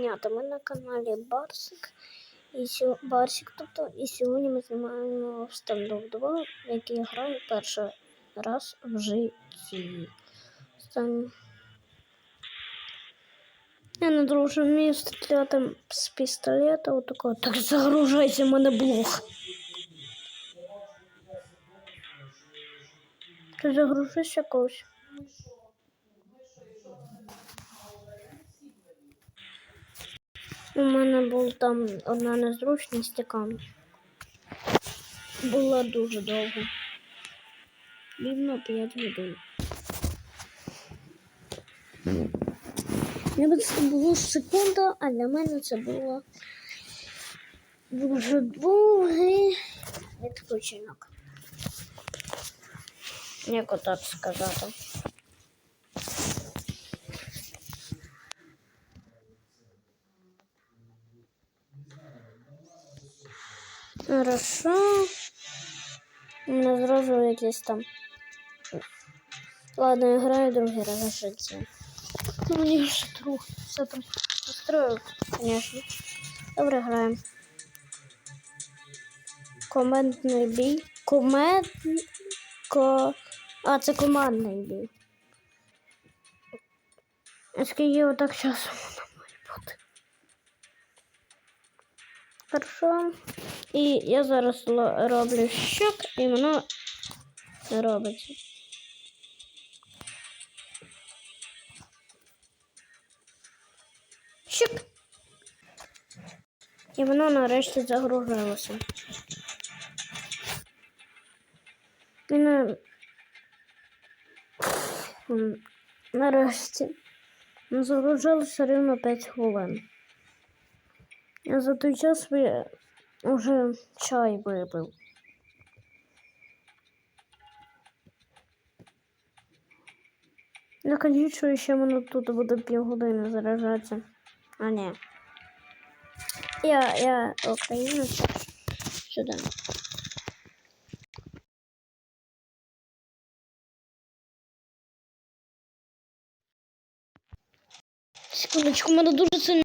Нята, ми на каналі Барсик. І сьо... Барсик, тобто, і сьогодні ми знімаємо в Standoff 2, який я граю перший раз в житті. Стан... Я не дуже вмію стріляти з пістолета, отакого. Так загружається в мене блог. Ти загружишся когось? У мене була там одна незручність, яка була дуже довго. Рівно 5 годин. Ніби це було секунда, а для мене це було дуже довгий відпочинок. Як отак сказати. Хорошо. У мене зразу якісь там. Ладно, я граю другий раз в житті. Ну, мені вже друг. Все там настроїв, звісно. Добре граємо. Командний бій. Команд... Ко... А, це командний бій. Скільки отак часу воно має бути. Хорошо. І я зараз роблю щок, і воно робиться. Щок. І воно нарешті загрузилося. І на... Нарешті. Ну, Загрузилося рівно 5 хвилин. Я за той час ви- уже чай випив. Наконечу ще воно тут буде півгодини заряджатися. А ні. Я, я українець. Сюди. Секундочку, мене дуже сильно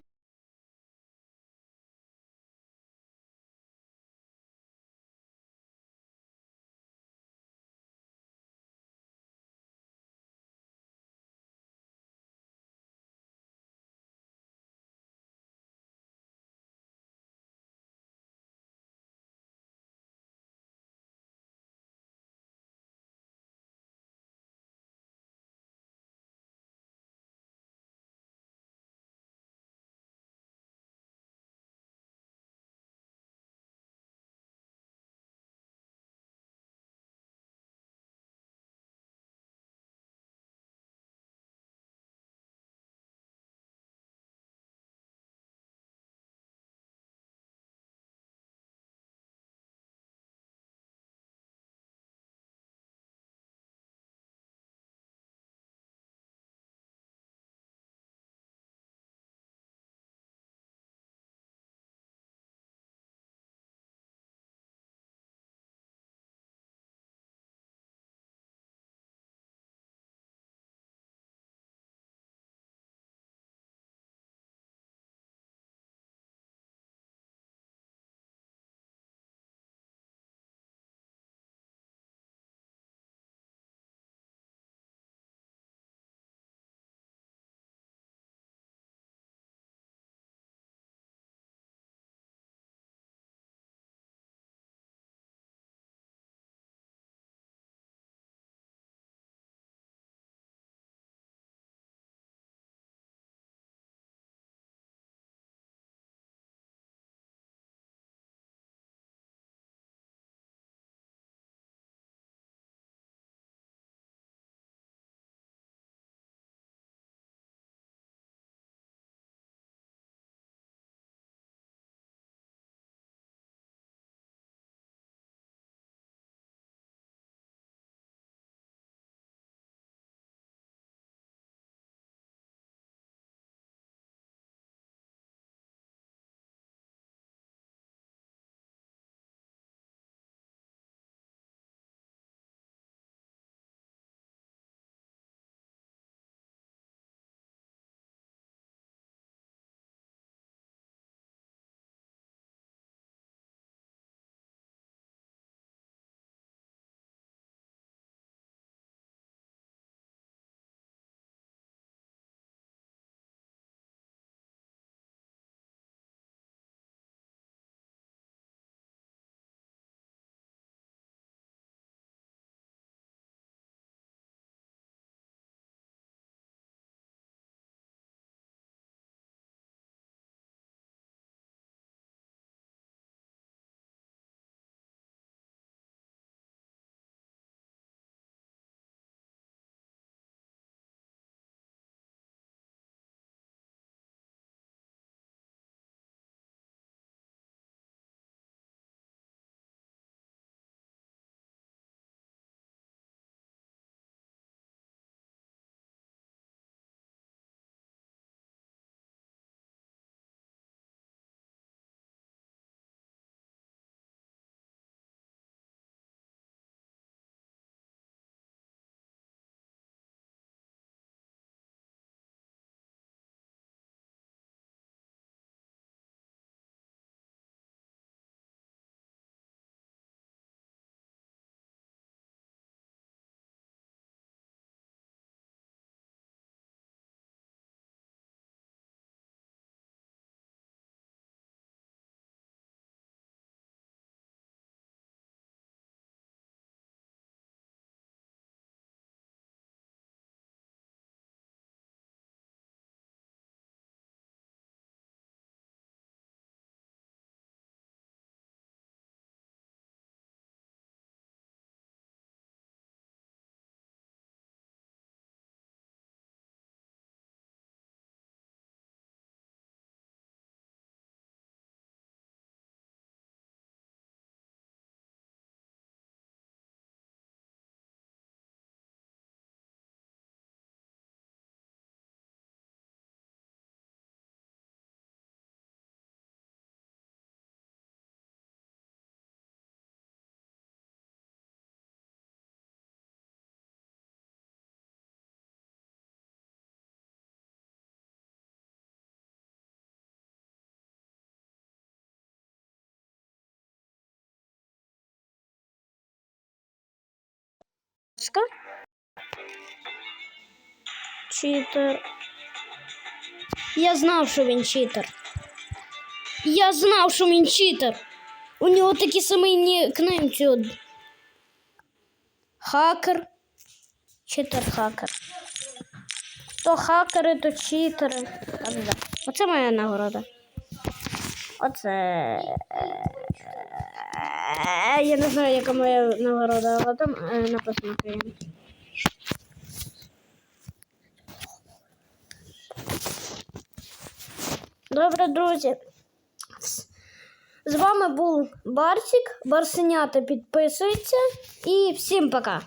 Барська. Читер. Я знав, що він читер. Я знав, що він читер. У нього такий самий нікнейм. Хакер. Читер-хакер. То хакери, то читери. Оце моя нагорода. Оце. Е, Я не знаю, яка моя нагорода, але там е, написано Київ. Добре, друзі. З вами був Барсик. Барсенята підписується. І всім пока.